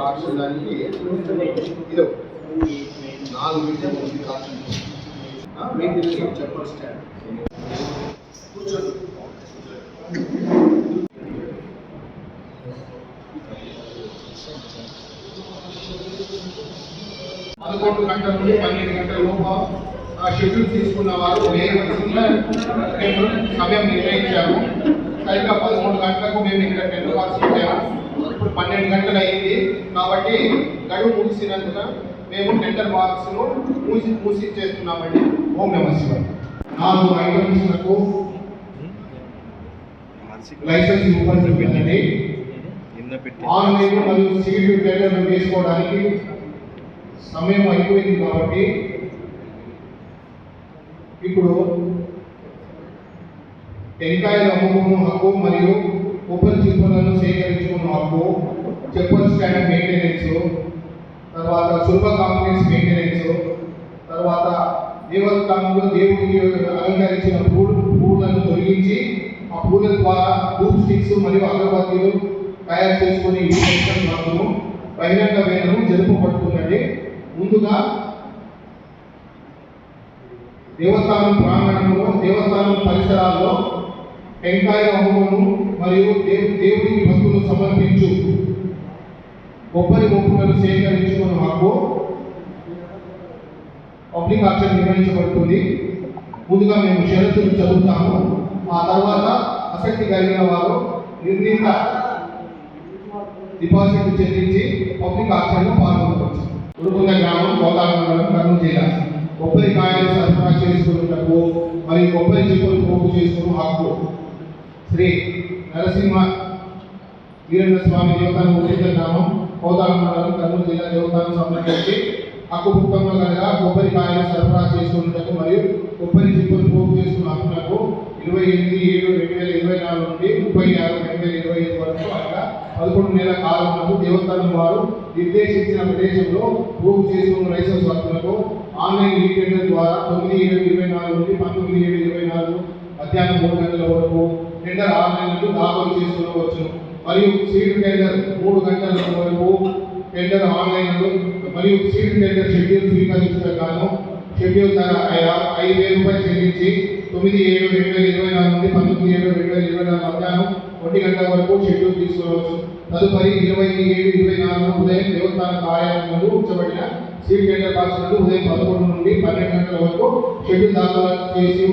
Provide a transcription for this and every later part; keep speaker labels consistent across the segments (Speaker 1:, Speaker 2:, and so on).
Speaker 1: Option దానికి ఇది నాలుగు మీటర్ ఉంది ఆప్షన్ మీటర్ చెప్పల్ స్టాండ్ కూర్చోండి పదకొండు గంటల నుండి పన్నెండు గంటల లోపు ఆ షెడ్యూల్ తీసుకున్న వారు వేయవలసిందిగా మేము సమయం నిర్ణయించాము సరిగ్గా పదకొండు గంటలకు మేము ఇక్కడ టెన్ బాక్స్ పెట్టాము. ఇప్పుడు పన్నెండు గంటలు అయింది. కాబట్టి గడువు ముగిసినందున మేము టెండర్ బాక్స్ను మూసి మూసి చేస్తున్నామండి ఓం నమ శివాయ. నాలుగు ఐటమ్స్లకు లైసెన్స్ ఇవ్వని చూపించండి ఆన్లైన్ మరియు సీటు టెండర్లు వేసుకోవడానికి సమయం అయిపోయింది కాబట్టి ఇప్పుడు టెంకాయల అమ్ముకున్న హక్కు మరియు ఓపెన్ చిప్పలను సేకరించుకున్న హక్కు చెప్పల్ స్టాండ్ మెయింటెనెన్స్ తర్వాత శుభ కాంప్లెక్స్ మెయింటెనెన్స్ తర్వాత దేవస్థానంలో దేవుడికి అలంకరించిన పూలు పూలను తొలగించి ఆ పూల ద్వారా ధూప్ స్టిక్స్ మరియు అగరబత్తీలు తయారు చేసుకుని ఈ సెక్షన్ మాత్రము బహిరంగ వేదము జరుపుబడుతుందండి ముందుగా దేవస్థానం ప్రాంగణంలో దేవస్థానం పరిసరాల్లో టెంకాయ అమ్ములను మరియు దేవుడికి భక్తులు సమర్పించు. కొబ్బరి మొక్కులను సేకరించుకున్న హక్కు పబ్లిక్ ఆక్షన్ నిర్వహించబడుతుంది ముందుగా మేము షరతులు చదువుతాము. ఆ తర్వాత ఆసక్తి కలిగిన వారు నిర్ణీత డిపాజిట్ చెల్లించి పబ్లిక్ ఆక్షన్లో పాల్గొనవచ్చు. ఉడుకున్న గ్రామం గోదావరి మండలం కర్నూలు జిల్లా. కొబ్బరికాయలు సరఫరా చేసుకున్నటకు మరియు కొబ్బరి చిప్పలు పోగు చేసుకున్న హక్కు శ్రీ నరసింహ వీరేంద్ర స్వామి దేవస్థానం ఉచిత గ్రామం కోదాల మండలం కర్నూలు జిల్లా దేవస్థానం సంబంధించి హక్కుభుక్తంలో కనుక కొబ్బరికాయలు సరఫరా చేసుకున్నటకు మరియు కొబ్బరి చిప్పలు పోగు చేసుకున్న హక్కులకు ఇరవై ఎనిమిది ఏడు రెండు వేల ఇరవై నాలుగు నుండి ముప్పై ఆరు రెండు వేల ఇరవై ఐదు వరకు అనగా పదకొండు నెలల కాలంలో దేవస్థానం వారు నిర్దేశించిన ప్రదేశంలో పోగు చేసుకున్న లైసెన్స్ హక్కులకు ఆన్లైన్ ఈ టెండర్ ద్వారా తొమ్మిది ఏడు ఇరవై నాలుగు నుండి పంతొమ్మిది ఏడు ఇరవై నాలుగు మధ్యాహ్నం మూడు గంటల వరకు టెండర్ ఆన్లైన్ దాఖలు చేసుకోవచ్చు. మరియు సీడ్ టెండర్ మూడు గంటల వరకు టెండర్ ఆన్లైన్లో మరియు సీడ్ టెండర్ షెడ్యూల్ స్వీకరించడం గాను షెడ్యూల్ ధర ఐదు వేల రూపాయలు చెల్లించి తొమ్మిది ఏడు రెండు వేల ఇరవై నాలుగు నుండి పంతొమ్మిది ఏడు రెండు వేల ఇరవై నాలుగు మధ్యాహ్నం ఒంటి గంటల వరకు షెడ్యూల్ తీసుకోవచ్చు. తదుపరి ఇరవై ఏడు ఇరవై నాలుగు ఉదయం దేవస్థాన కార్యాలయంలో ఉంచబడిన సీట్ టెండర్ బాక్స్ ఉదయం పదకొండు నుండి పన్నెండు గంటల వరకు షెడ్యూల్ దాఖలు చేసి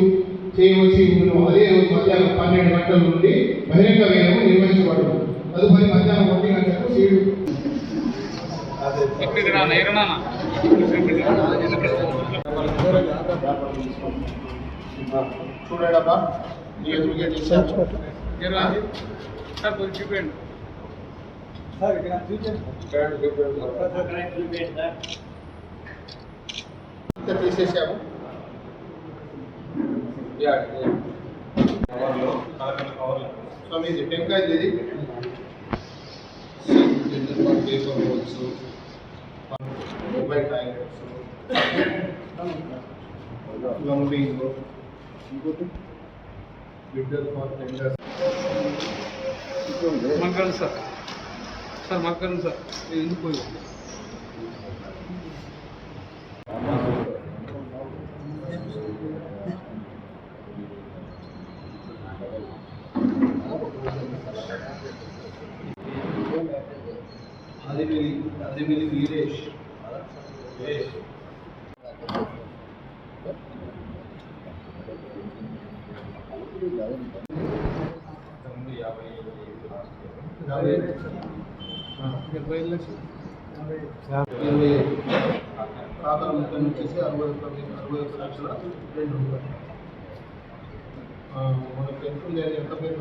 Speaker 1: చేయవలసి ఉండును. అదే రోజు మధ్యాహ్నం పన్నెండు గంటల నుండి బహిరంగ వేలం నిర్వహించబడదు తదుపరి మధ్యాహ్నం ఒంటి గంటలకు సీటు
Speaker 2: ఇక్కడికి
Speaker 1: నీ ఎదురుగా చూడండి చేశాను
Speaker 2: సార్ చూపించండి
Speaker 1: తీసేసాము స్వామి ఇది టెంకాయ ఇది paper rolls mobile toilets plumbing bidder for tender
Speaker 2: మక్కలు సార్. సార్ మక్కలు సార్ ఎందుకు పోయి
Speaker 1: అదిమిలి అదిమిలి వీరేష్. యాభై
Speaker 2: డెబ్బై ఐదు లక్షలు
Speaker 1: ఇరవై ఖాతా మొత్తం వచ్చేసి అరవై ఒక్క అరవై ఒక్క లక్షల రెండు రూపాయలు ఆ, ఎంత ఉంది అది ఎంత పేరు